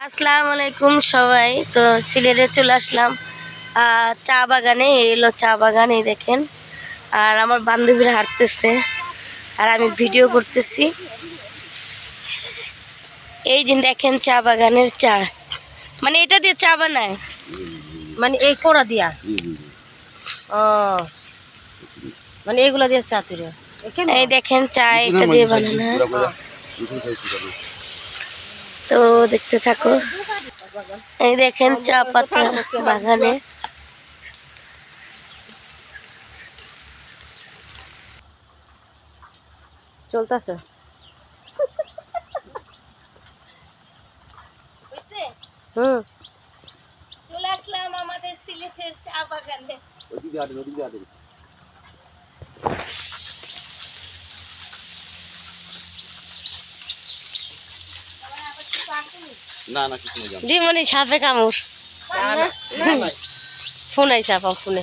আসসালামু আলাইকুম সবাই। তো সিলেটে চলে আসলাম। চা বাগানে এই এলো চা বাগান এই দেখেন। আর আমার বান্ধবীরা হাঁটতেছে। আর আমি ভিডিও করতেছি। এই দিন দেখেন চা বাগানের চা। মানে এটা দিয়ে চা বানায়? মানে এই কোড়া দিয়া? ও। মানে এগুলা দিয়ে চা চুরি এই দেখেন চা এটা দিয়ে বানানো হয়। তো দেখতে থাকো। এই দেখেন চা পাতা বাগানে। চলতেছে। হুম। চলে আসলাম আমাদের সিলেটের চা বাগানে। না না কিছু না দিমনি সাপে কামড়। ফোন আইসা আপা ফোনে।